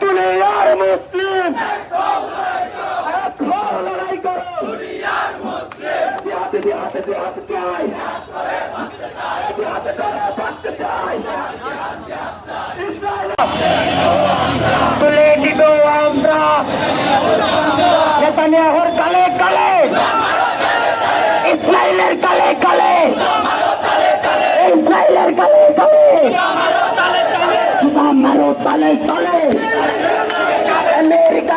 দুনিয়ার মুসলিম লড়াই করো দুনিয়ার মুসলিম হাতে হাতে হাতে চাই হাতে হাতে নেতানিয়াহুর কালে কালে। ইসরায়েলের কালে কালে। ইসরায়েলের কালে কালে। মারো তালে তালে।